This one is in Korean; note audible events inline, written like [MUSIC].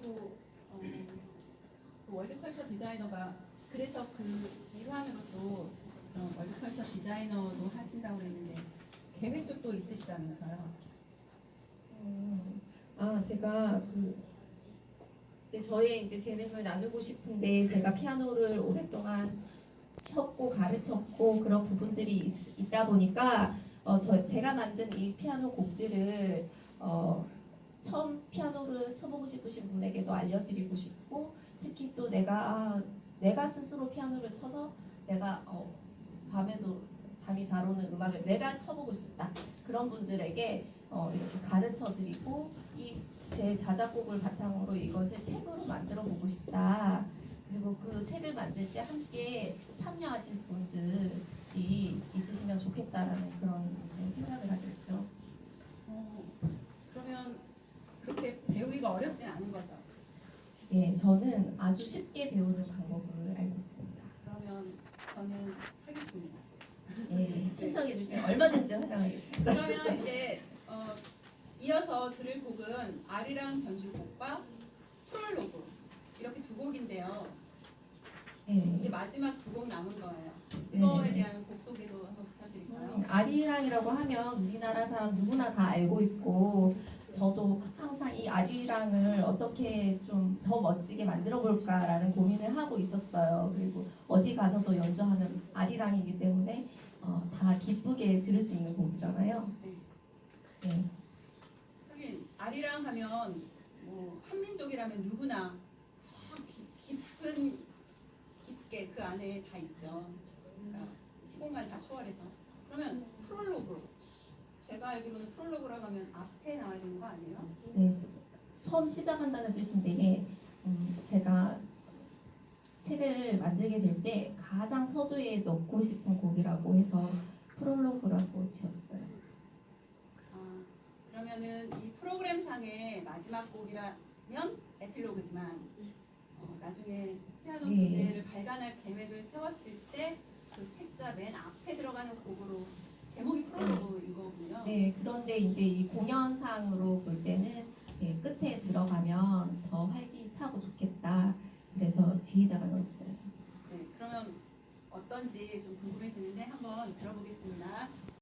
그리고 어, 그 월드컬처 디자이너가 그래서 그 일환으로 또 어, 월드컬처 디자이너도 하신다고 그랬는데 계획도 또 있으시다면서요? 음, 아 제가 그 이제 저의 이제 재능을 나누고 싶은데 제가 피아노를 오랫동안 쳤고 가르쳤고 그런 부분들이 있, 있다 보니까 어, 저 제가 만든 이 피아노 곡들을 어, 처음 피아노를 쳐보고 싶으신 분에게도 알려드리고 싶고 특히 또 내가 아, 내가 스스로 피아노를 쳐서 내가 어, 밤에도 잠이 잘 오는 음악을 내가 쳐보고 싶다 그런 분들에게 어, 이렇게 가르쳐 드리고 이 제 자작곡을 바탕으로 이것을 책으로 만들어 보고 싶다. 그리고 그 책을 만들 때 함께 참여하실 분들이 있으시면 좋겠다라는 그런 생각을 하게. 어, 그러면 그렇게 배우기가 어렵진 않은 거죠? 예, 저는 아주 쉽게 배우는 방법을 알고 있습니다. 그러면 저는 하겠습니다. 예, 신청해 주시면 얼마든지 환영하겠습니다. [LAUGHS] 그러면 이제 어, 이어서 들을 곡은 아리랑 변주곡과 프롤로그 이렇게 두 곡인데요. 예. 이제 마지막 두 곡 남은 거예요. 이거에 네. 대한 곡 소개도 한번 부탁드릴까요? 음, 아리랑이라고 하면 우리나라 사람 누구나 다 알고 있고 저도 항상 이 아리랑을 어떻게 좀 더 멋지게 만들어 볼까라는 고민을 하고 있었어요. 그리고 어디 가서도 연주하는 아리랑이기 때문에 어, 다 기쁘게 들을 수 있는 곡이잖아요. 네. 네. 하긴 아리랑 하면 뭐 한민족이라면 누구나 깊- 깊은 깊게 그 안에 다 있죠. 그러니까 시공간 다 초월해서 그러면 프롤로그 제가 알기로는 프롤로그라고 하면 앞에 나와야 되는 거 아니에요? 네, 처음 시작한다는 뜻인데 음, 제가 책을 만들게 될 때 가장 서두에 넣고 싶은 곡이라고 해서 프롤로그라고 지었어요. 아, 그러면은 이 프로그램 상의 마지막 곡이라면 에필로그지만 어, 나중에 피아노 예. 교재를 발간할 계획을 세웠을 때 그 책자 맨 앞에 들어가는 곡으로 제목이 프롤로그인 예, 그런데 이제 이 공연상으로 볼 때는 예, 끝에 들어가면 더 활기차고 좋겠다. 그래서 뒤에다가 넣었어요. 네, 그러면 어떤지 좀 궁금해지는데 한번 들어보겠습니다.